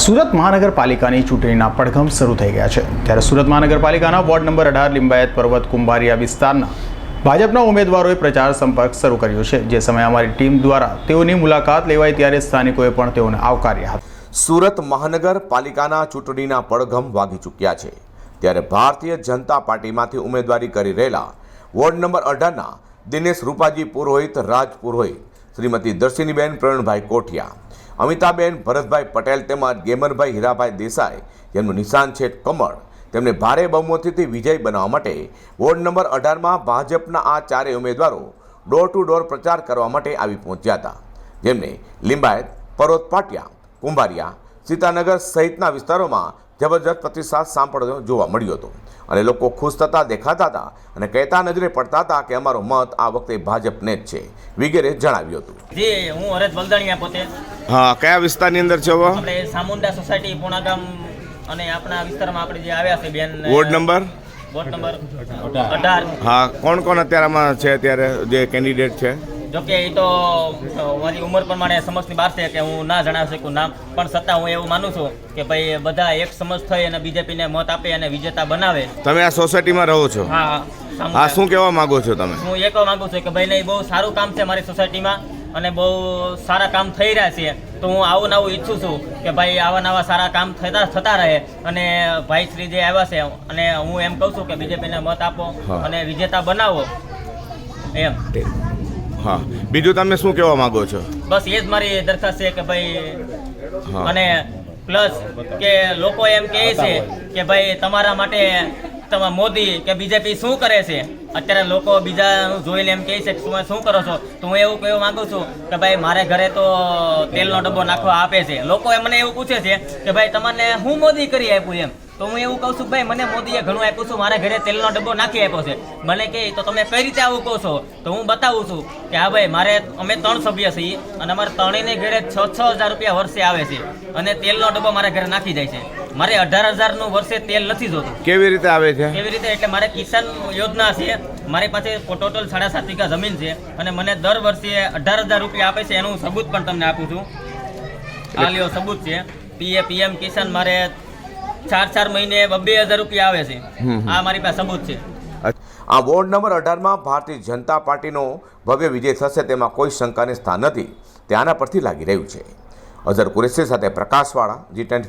સુરત મહાનગરપાલિકાની ચૂંટણીના પડઘમ શરૂ થઈ ગયા છે. ત્યારે સુરત મહાનગરપાલિકાના વોર્ડ નંબર અઢાર, લિંબાયત, પર્વત, કુંભારિયા વિસ્તારના ભાજપના ઉમેદવારોએ પ્રચાર સંપર્ક શરૂ કર્યો છે. જે સમયે અમારી ટીમ દ્વારા તેઓની મુલાકાત લેવાય ત્યારે સ્થાનિકોએ પણ તેઓને આવકાર્યા હતા. સુરત મહાનગરપાલિકાના ચૂંટણીના પડઘમ વાગી ચૂક્યા છે. ત્યારે ભારતીય જનતા પાર્ટીમાંથી ઉમેદવારી કરી રહેલા વોર્ડ નંબર અઢારના દિનેશ રૂપાજી પુરોહિત, રાજ પુરોહિત, શ્રીમતી દર્શિનીબેન પ્રવીણભાઈ કોઠિયા અમિતાબેન, ભરતભાઈ પટેલ તેમજ ગેમરભાઈ હીરાભાઈ દેસાઈ. જેમનું નિશાન છે કમળ. તેમને ભારે બહુમતીથી વિજય બનાવવા માટે વોર્ડ નંબર અઢારમાં ભાજપના આ ચારેય ઉમેદવારો ડોર ટુ ડોર પ્રચાર કરવા માટે આવી પહોંચ્યા હતા. જેમને લિંબાયત, પરોત પાટિયા, કુંભારિયા, સીતાનગર સહિતના વિસ્તારોમાં જબરજસ્ત પ્રતિસાદ સાંપડતો જોવા મળ્યો હતો. અને લોકો ખુશ થતા દેખાતા હતા અને કહેતા નજરે પડતા હતા કે અમારો મત આ વખતે ભાજપને જ છે વગેરે જણાવ્યું હતું. જી હું હરેશ વલદાણીયા પોતે. હા કયા વિસ્તારની અંદર છે આપણે સામુંડા સોસાયટી પૂણાગામ અને આપણા વિસ્તારમાં આપણે જે આવ્યા છે બેન વોર્ડ નંબર? વોર્ડ નંબર અઢાર. હા કોણ કોણ અત્યારે આમાં છે અત્યારે જે કેન્ડિડેટ છે? જોકે એ તો મારી ઉંમર પ્રમાણે સમજની બહાર છે કે હું ના જણાવી શકું નામ. પણ છતાં હું એવું માનું છું કે ભાઈ બધા એક સમજ થઈ અને બીજેપીને મત આપે અને વિજેતા બનાવે. તમે આ સોસાયટીમાં રહો છો. હા હા શું કહેવા માંગો છો તમે? હું એ કહેવા માંગુ છું કે ભાઈ નહીં બહુ સારું કામ છે મારી સોસાયટીમાં અને બહુ સારા કામ થઈ રહ્યા છે. તો હું આવું નવું ઈચ્છું છું કે ભાઈ આવા નવા સારા કામ થતા થતા રહે. અને ભાઈ શ્રી જે આવ્યા છે અને હું એમ કહું છું કે બીજેપીને મત આપો અને વિજેતા બનાવો. એમ. હા. બીજું તમે શું કહેવા માંગો છો? બસ એ જ મારી દરખાસ્ત છે કે ભાઈ અને પ્લસ કે લોકો એમ કહે છે કે ભાઈ તમારા માટે તમે મોદી કે બીજેપી શું કરે છે? અત્યારે લોકો બીજા જોઈને એમ કહે છે કે તમે શું કરો છો? તો હું એવું કહેવા માંગુ છું કે ભાઈ મારે ઘરે તો તેલનો ડબ્બો નાખવા આપે છે. લોકો એમને મને એવું પૂછે છે કે ભાઈ તમને હું મોદી કરી આપ્યું એમ? તો હું એવું કહું છું ભાઈ મને મોદીએ ઘણું આપ્યું છું મારા ઘરે તેલનો ડબ્બો નાખી આપ્યો છે. મને કહે તો તમે કઈ રીતે આવું કહો છો? તો હું બતાવું છું કે હા ભાઈ મારે અમે ત્રણ સભ્ય છીએ અને અમારે ત્રણેયને ઘરે છ છ હજાર રૂપિયા વર્ષે આવે છે અને તેલનો ડબ્બો મારા ઘરે નાખી જાય છે. મારે અઢાર હજારનું વર્ષે તેલ નથી જોતું. કેવી રીતે આવે છે? કેવી રીતે? એટલે મારે કિસાન યોજના છે. મારી પાસે ટોટલ સાડા સાત વીઘા જમીન છે અને મને દર વર્ષે અઢાર હજાર રૂપિયા આપે છે એનું સબૂત પણ તમને આપું છું. આ લ્યો સબૂત છે. પીએ પીએમ કિસાન મારે ચાર ચાર મહિને બે હજાર રૂપિયા આવે છે. આ મારી પાસે સબૂત છે. આ વોર્ડ નંબર અઢારમાં ભારતીય જનતા પાર્ટીનો ભવ્ય વિજય થશે તેમાં કોઈ શંકાને સ્થાન નથી. તે આના પરથી લાગી રહ્યું છે. અઝર કુરેશી સાથે પ્રકાશવાળા જી ટેન્ટ